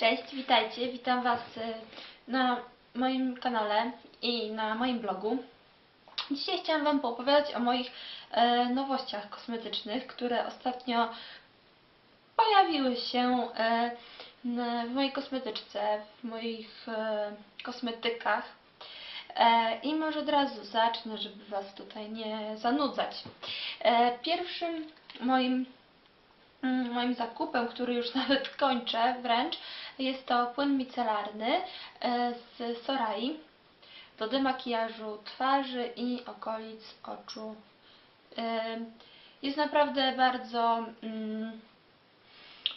Cześć, witajcie, witam Was y, na moim kanale i na moim blogu. Dzisiaj chciałam Wam poopowiadać o moich e, nowościach kosmetycznych, które ostatnio pojawiły się e, w mojej kosmetyczce, w moich e, kosmetykach. E, I może od razu zacznę, żeby Was tutaj nie zanudzać. E, Pierwszym moim moim zakupem, który już nawet kończę wręcz, jest to płyn micelarny e, z Sorai do demakijażu twarzy i okolic oczu. E, Jest naprawdę bardzo, mm,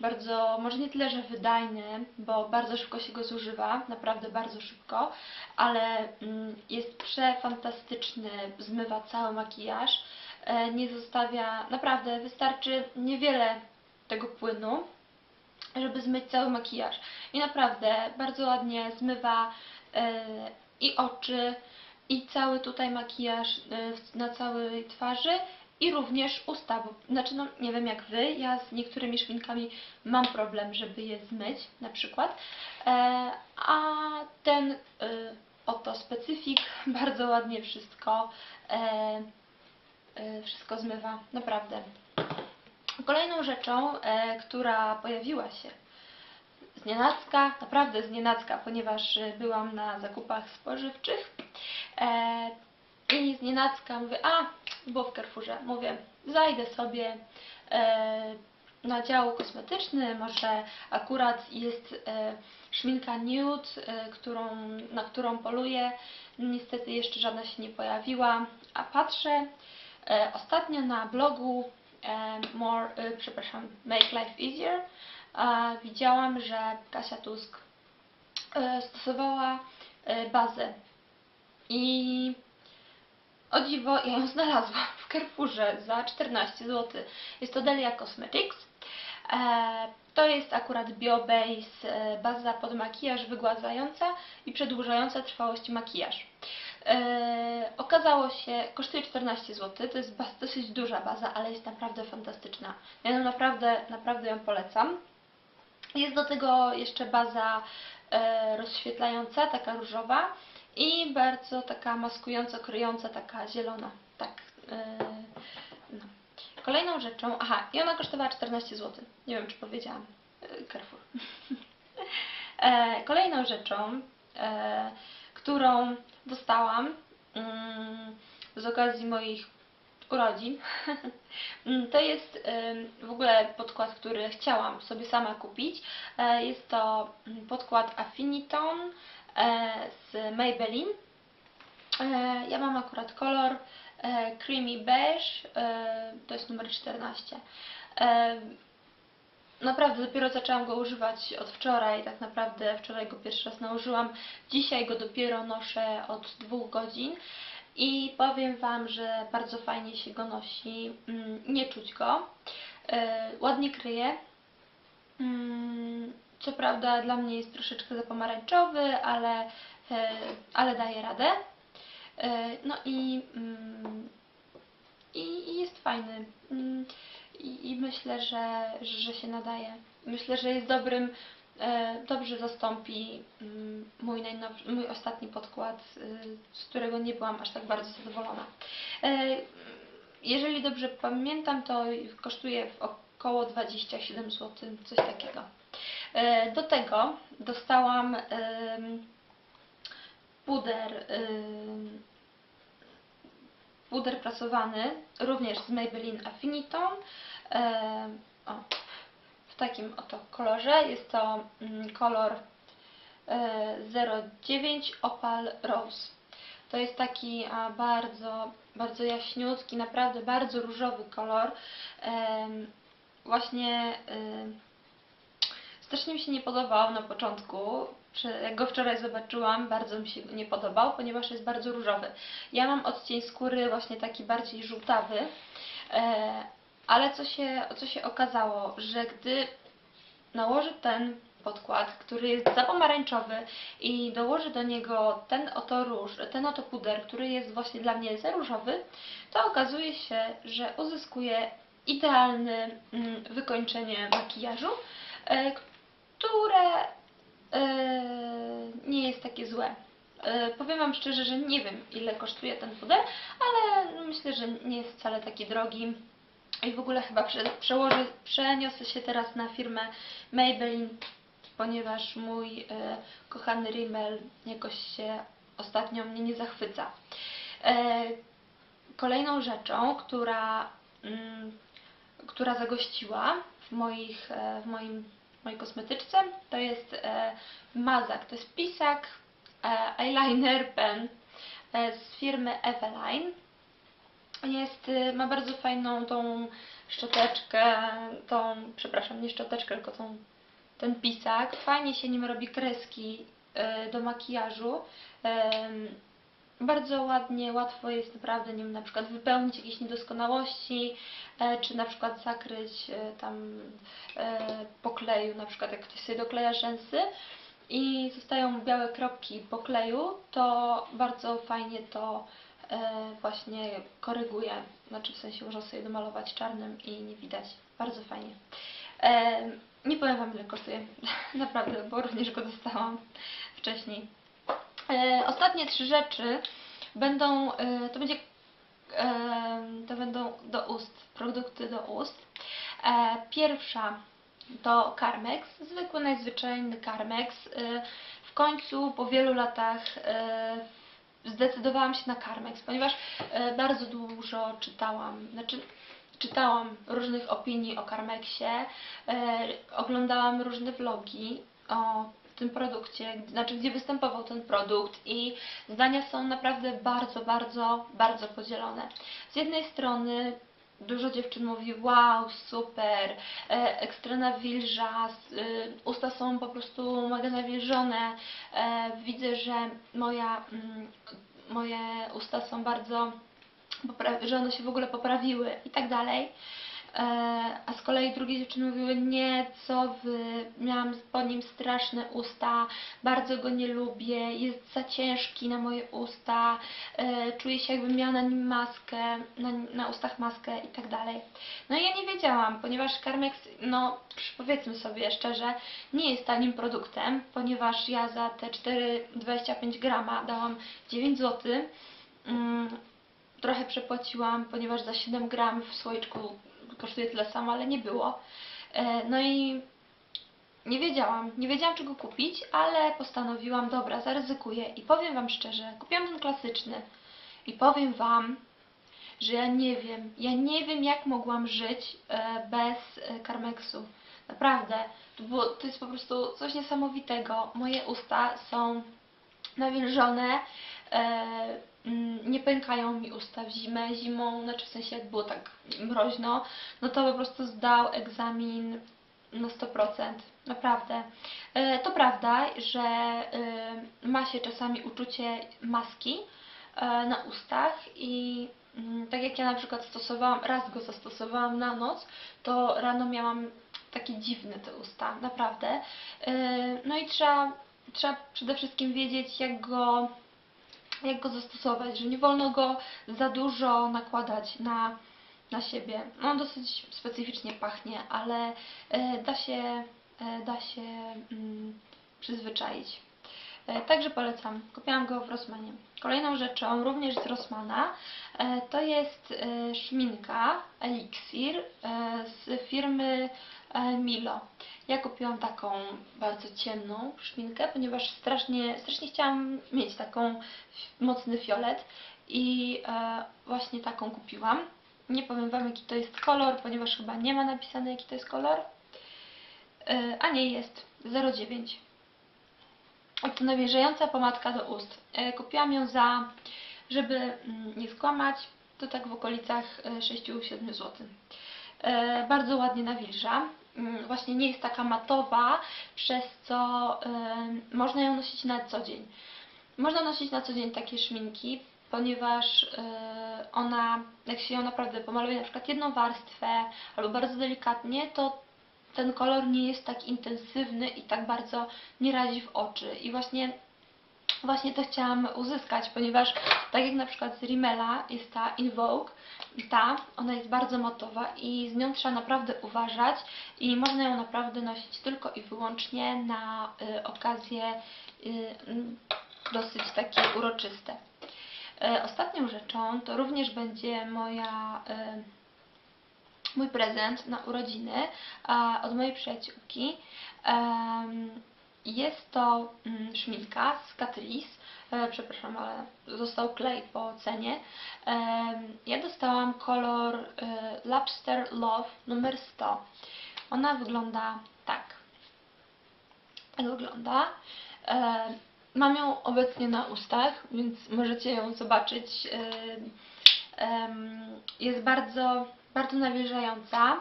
bardzo, może nie tyle, że wydajny, bo bardzo szybko się go zużywa, naprawdę bardzo szybko, ale mm, jest przefantastyczny, zmywa cały makijaż, e, nie zostawia, naprawdę wystarczy niewiele tego płynu, żeby zmyć cały makijaż. I naprawdę bardzo ładnie zmywa e, i oczy, i cały tutaj makijaż w- na całej twarzy, i również usta. Bo, znaczy, no nie wiem jak Wy, ja z niektórymi szminkami mam problem, żeby je zmyć, na przykład. E, a ten e, oto specyfik bardzo ładnie wszystko, e, e, wszystko zmywa, naprawdę. Kolejną rzeczą, e, która pojawiła się z nienacka, naprawdę z nienacka, ponieważ e, byłam na zakupach spożywczych e, i z nienacka mówię, a, było w Carrefourze, mówię, zajdę sobie na dział kosmetyczny, może akurat jest szminka nude, którą, na którą poluję, niestety jeszcze żadna się nie pojawiła, a patrzę ostatnio na blogu more, e, przepraszam, Make Life Easier widziałam, że Kasia Tusk e, stosowała e, bazę i o dziwo ja ją znalazłam w Carrefourze za 14 zł. Jest to Delia Cosmetics. E, to jest akurat BioBase baza pod makijaż wygładzająca i przedłużająca trwałość makijaż. E, okazało się, kosztuje 14 zł, to jest dosyć duża baza, ale jest naprawdę fantastyczna. Ja ją naprawdę, naprawdę ją polecam. Jest do tego jeszcze baza e, rozświetlająca, taka różowa i bardzo taka maskująco, kryjąca, taka zielona. Tak. E, no. Kolejną rzeczą, aha, i ona kosztowała 14 zł. Nie wiem, czy powiedziałam. Carrefour. kolejną rzeczą, którą dostałam mm, z okazji moich urodzin, Mm, to jest w ogóle podkład, który chciałam sobie sama kupić. E, Jest to mm, podkład Affiniton e, z Maybelline. E, Ja mam akurat kolor Creamy Beige, to jest numer 14. Naprawdę dopiero zaczęłam go używać od wczoraj, tak naprawdę wczoraj go pierwszy raz nałożyłam, dzisiaj go dopiero noszę od dwóch godzin. I powiem Wam, że bardzo fajnie się go nosi, mm, nie czuć go, e, ładnie kryje, Mm, co prawda dla mnie jest troszeczkę za pomarańczowy, ale, e, ale daje radę. E, No i, mm, i, i jest fajny. I, I myślę, że, że się nadaje. Myślę, że jest dobrym, e, dobrze zastąpi mm, mój, najnowszy, mój ostatni podkład, y, z którego nie byłam aż tak bardzo zadowolona. E, Jeżeli dobrze pamiętam, to kosztuje około 27 zł, coś takiego. E, Do tego dostałam puder puder prasowany, również z Maybelline Affiniton. E, o, w takim oto kolorze. Jest to mm, kolor e, 09 Opal Rose. To jest taki bardzo, bardzo jaśniutki, naprawdę bardzo różowy kolor. Em, właśnie em, strasznie mi się nie podobał na początku. Jak go wczoraj zobaczyłam, bardzo mi się nie podobał, ponieważ jest bardzo różowy. Ja mam odcień skóry właśnie taki bardziej żółtawy, e, ale co się, co się okazało, że gdy nałoży ten podkład, który jest za pomarańczowy i dołoży do niego ten oto róż, ten oto puder, który jest właśnie dla mnie za różowy, to okazuje się, że uzyskuje idealne mm, wykończenie makijażu, e, które takie złe. E, powiem Wam szczerze, że nie wiem ile kosztuje ten puder, ale myślę, że nie jest wcale taki drogi. I w ogóle chyba prze, przełożę, przeniosę się teraz na firmę Maybelline, ponieważ mój e, kochany Rimmel jakoś się ostatnio mnie nie zachwyca. Kolejną rzeczą, która, mm, która zagościła w, moich, w moim, mojej kosmetyczce, to jest e, mazak. To jest pisak, e, eyeliner pen e, z firmy Eveline. Jest, y, ma bardzo fajną tą szczoteczkę, tą, przepraszam, nie szczoteczkę, tylko tą, ten pisak. Fajnie się nim robi kreski y, do makijażu. Em, Bardzo ładnie, łatwo jest naprawdę nim na przykład wypełnić jakieś niedoskonałości, e, czy na przykład zakryć e, tam e, po kleju, na przykład jak ktoś sobie dokleja rzęsy i zostają białe kropki po kleju, to bardzo fajnie to właśnie koryguje. Znaczy w sensie można sobie domalować czarnym i nie widać. Bardzo fajnie. Nie powiem Wam ile kosztuje. Naprawdę, bo również go dostałam wcześniej. E, ostatnie trzy rzeczy będą, e, to będzie, e, to będą do ust, produkty do ust. Pierwsza to Carmex, zwykły, najzwyczajny Carmex. W końcu po wielu latach zdecydowałam się na Carmex, ponieważ bardzo dużo czytałam, znaczy czytałam różnych opinii o Carmexie, oglądałam różne vlogi o tym produkcie, znaczy gdzie występował ten produkt i zdania są naprawdę bardzo, bardzo, bardzo podzielone. Z jednej strony dużo dziewczyn mówi wow, super, e, ekstra nawilża, y, usta są po prostu mega nawilżone, e, widzę, że moja, mm, moje usta są bardzo, że one się w ogóle poprawiły i tak dalej. E, a z kolei drugie dziewczyny mówiły, nie, co wy, miałam po nim straszne usta, bardzo go nie lubię, jest za ciężki na moje usta, e, czuję się jakbym miała na nim maskę, na, na ustach maskę i tak dalej. No i ja nie wiedziałam, ponieważ Carmex, no powiedzmy sobie szczerze, nie jest tanim produktem, ponieważ ja za te 4,25 grama dałam 9 zł. Mm, trochę przepłaciłam, ponieważ za 7 gram w słoiczku kosztuje tyle samo, ale nie było. E, No i nie wiedziałam, nie wiedziałam czego kupić, ale postanowiłam, dobra, zaryzykuję i powiem Wam szczerze, kupiłam ten klasyczny i powiem Wam, że ja nie wiem, ja nie wiem jak mogłam żyć e, bez e, Carmexu. Naprawdę, to, było, to jest po prostu coś niesamowitego. Moje usta są nawilżone, e, nie pękają mi usta w zimę, zimą, znaczy w sensie jak było tak mroźno, no to po prostu zdał egzamin na 100%, naprawdę. E, to prawda, że e, ma się czasami uczucie maski e, na ustach i mm, tak jak ja na przykład stosowałam, raz go zastosowałam na noc, to rano miałam takie dziwne te usta, naprawdę. E, No i trzeba, trzeba przede wszystkim wiedzieć, jak go, jak go zastosować, że nie wolno go za dużo nakładać na, na siebie. On dosyć specyficznie pachnie, ale e, da się, e, da się mm, przyzwyczaić. E, Także polecam. Kupiłam go w Rossmanie. Kolejną rzeczą, również z Rossmana, e, to jest szminka Elixir z firmy Milo. Ja kupiłam taką bardzo ciemną szminkę, ponieważ strasznie, strasznie chciałam mieć taką mocny fiolet i e, właśnie taką kupiłam. Nie powiem Wam jaki to jest kolor, ponieważ chyba nie ma napisane jaki to jest kolor. E, a nie jest 09. To nawilżająca pomadka do ust. E, Kupiłam ją za, żeby mm, nie skłamać, to tak w okolicach e, 6-7 zł. E, Bardzo ładnie nawilża. Mm, Właśnie nie jest taka matowa, przez co e, można ją nosić na co dzień. Można nosić na co dzień takie szminki, ponieważ e, ona, jak się ją naprawdę pomaluje na przykład jedną warstwę albo bardzo delikatnie, to ten kolor nie jest tak intensywny i tak bardzo nie razi w oczy. I właśnie, właśnie to chciałam uzyskać, ponieważ tak jak na przykład z Rimmela jest ta Invoke, ta, ona jest bardzo matowa i z nią trzeba naprawdę uważać i można ją naprawdę nosić tylko i wyłącznie na y, okazję y, dosyć takie uroczyste. E, Ostatnią rzeczą to również będzie moja, e, mój prezent na urodziny od mojej przyjaciółki. Jest to mm, szminka z Catrice. E, Przepraszam, ale został klej po cenie. Em, Ja dostałam kolor e, Lobster Love numer 100. Ona wygląda tak. Tak wygląda. E, Mam ją obecnie na ustach, więc możecie ją zobaczyć. E, Jest bardzo, bardzo nawilżająca.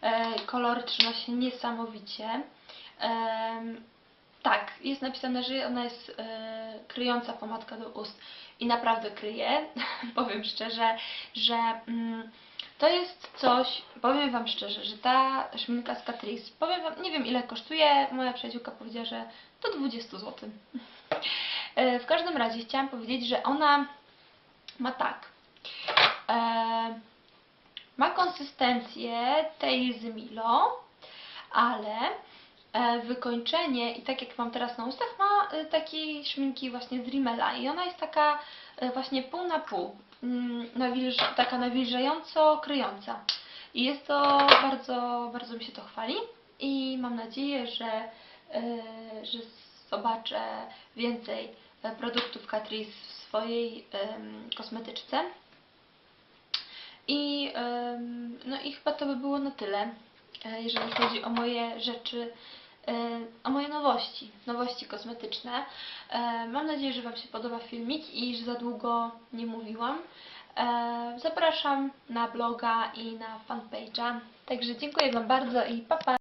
E, Kolor trzyma się niesamowicie. Tak, jest napisane, że ona jest e, kryjąca pomadka do ust i naprawdę kryje. powiem szczerze, że mm, to jest coś, powiem Wam szczerze, że ta szminka z Catrice, powiem Wam, nie wiem ile kosztuje, moja przyjaciółka powiedziała, że do 20 zł. E, W każdym razie chciałam powiedzieć, że ona ma tak. E, ma konsystencję tej z Milo, ale wykończenie i tak jak mam teraz na ustach, ma e, takiej szminki właśnie z Rimmela i ona jest taka e, właśnie pół na pół, mm, nawilż- taka nawilżająco kryjąca. I jest to bardzo, bardzo mi się to chwali i mam nadzieję, że, e, że zobaczę więcej e, produktów Catrice w swojej kosmetyczce. I, no i chyba to by było na tyle, e, jeżeli chodzi o moje rzeczy, e, o moje nowości, nowości kosmetyczne. E, Mam nadzieję, że Wam się podoba filmik i że za długo nie mówiłam. E, Zapraszam na bloga i na fanpage'a. Także dziękuję Wam bardzo i pa pa!